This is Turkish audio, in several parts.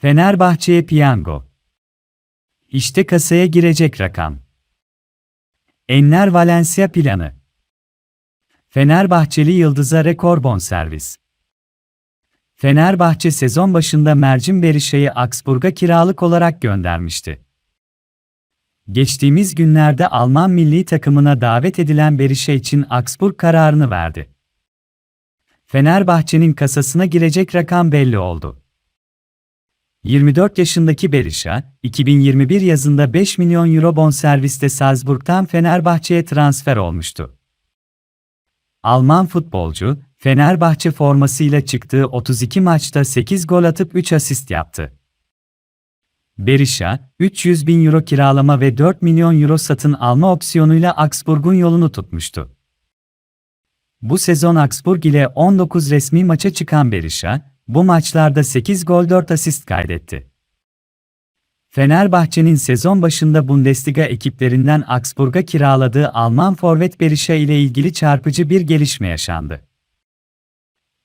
Fenerbahçe'ye piyango. İşte kasaya girecek rakam. Enner Valencia planı. Fenerbahçeli Yıldız'a rekor bonservis. Fenerbahçe sezon başında Mercin Berisha'yı Augsburg'a kiralık olarak göndermişti. Geçtiğimiz günlerde Alman milli takımına davet edilen Berisha için Augsburg kararını verdi. Fenerbahçe'nin kasasına girecek rakam belli oldu. 24 yaşındaki Berisha, 2021 yazında 5 milyon euro bonserviste Salzburg'tan Fenerbahçe'ye transfer olmuştu. Alman futbolcu, Fenerbahçe formasıyla çıktığı 32 maçta 8 gol atıp 3 asist yaptı. Berisha, 300 bin euro kiralama ve 4 milyon euro satın alma opsiyonuyla Augsburg'un yolunu tutmuştu. Bu sezon Augsburg ile 19 resmi maça çıkan Berisha, bu maçlarda 8 gol 4 asist kaydetti. Fenerbahçe'nin sezon başında Bundesliga ekiplerinden Augsburg'a kiraladığı Alman forvet Berisha ile ilgili çarpıcı bir gelişme yaşandı.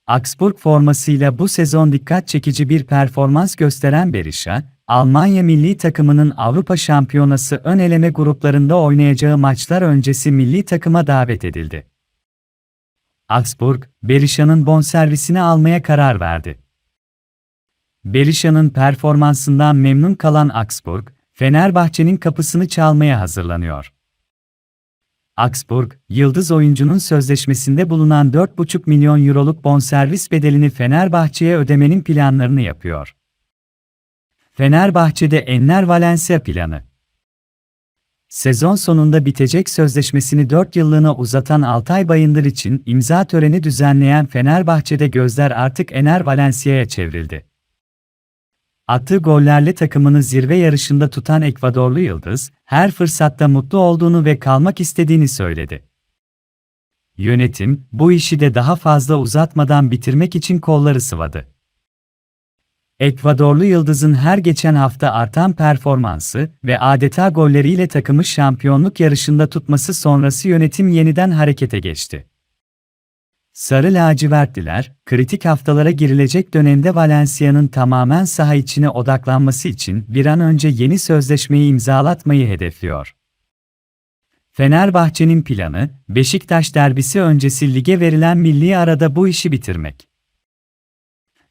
Augsburg formasıyla bu sezon dikkat çekici bir performans gösteren Berisha, Almanya milli takımının Avrupa Şampiyonası ön eleme gruplarında oynayacağı maçlar öncesi milli takıma davet edildi. Augsburg, Berisha'nın bonservisini almaya karar verdi. Berisha'nın performansından memnun kalan Augsburg, Fenerbahçe'nin kapısını çalmaya hazırlanıyor. Augsburg, yıldız oyuncunun sözleşmesinde bulunan 4,5 milyon euroluk bonservis bedelini Fenerbahçe'ye ödemenin planlarını yapıyor. Fenerbahçe'de Enner Valencia planı. Sezon sonunda bitecek sözleşmesini 4 yıllığına uzatan Altay Bayındır için imza töreni düzenleyen Fenerbahçe'de gözler artık Ener Valencia'ya çevrildi. Attığı gollerle takımını zirve yarışında tutan Ekvadorlu Yıldız, her fırsatta mutlu olduğunu ve kalmak istediğini söyledi. Yönetim, bu işi de daha fazla uzatmadan bitirmek için kolları sıvadı. Ekvadorlu Yıldız'ın her geçen hafta artan performansı ve adeta golleriyle takımı şampiyonluk yarışında tutması sonrası yönetim yeniden harekete geçti. Sarı lacivertliler, kritik haftalara girilecek dönemde Valencia'nın tamamen saha içine odaklanması için bir an önce yeni sözleşmeyi imzalatmayı hedefliyor. Fenerbahçe'nin planı, Beşiktaş derbisi öncesi lige verilen milli arada bu işi bitirmek.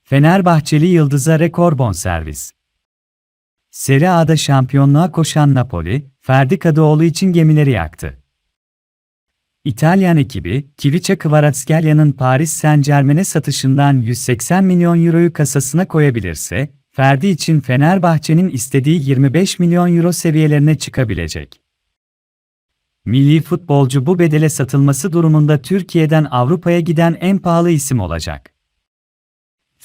Fenerbahçeli Yıldız'a rekor bonservis. Serie A'da şampiyonluğa koşan Napoli, Ferdi Kadıoğlu için gemileri yaktı. İtalyan ekibi, Kivica Kvaratskhelya'nın Paris Saint-Germain'e satışından 180 milyon euroyu kasasına koyabilirse, Ferdi için Fenerbahçe'nin istediği 25 milyon euro seviyelerine çıkabilecek. Milli futbolcu bu bedele satılması durumunda Türkiye'den Avrupa'ya giden en pahalı isim olacak.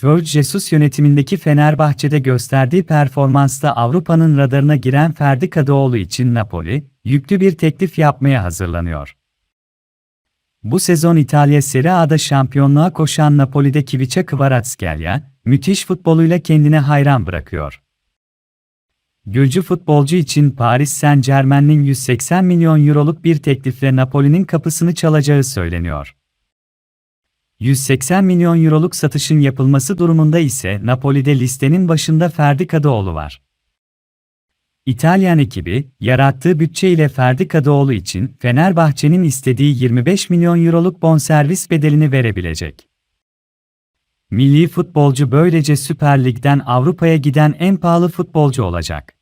George Jesus yönetimindeki Fenerbahçe'de gösterdiği performansta Avrupa'nın radarına giren Ferdi Kadıoğlu için Napoli, yüklü bir teklif yapmaya hazırlanıyor. Bu sezon İtalya Serie A'da şampiyonluğa koşan Napoli'de Kivica Kvaratskhelia, müthiş futboluyla kendine hayran bırakıyor. Gülcü futbolcu için Paris Saint-Germain'in 180 milyon euroluk bir teklifle Napoli'nin kapısını çalacağı söyleniyor. 180 milyon euroluk satışın yapılması durumunda ise Napoli'de listenin başında Ferdi Kadıoğlu var. İtalyan ekibi, yarattığı bütçeyle Ferdi Kadıoğlu için Fenerbahçe'nin istediği 25 milyon euroluk bonservis bedelini verebilecek. Milli futbolcu böylece Süper Lig'den Avrupa'ya giden en pahalı futbolcu olacak.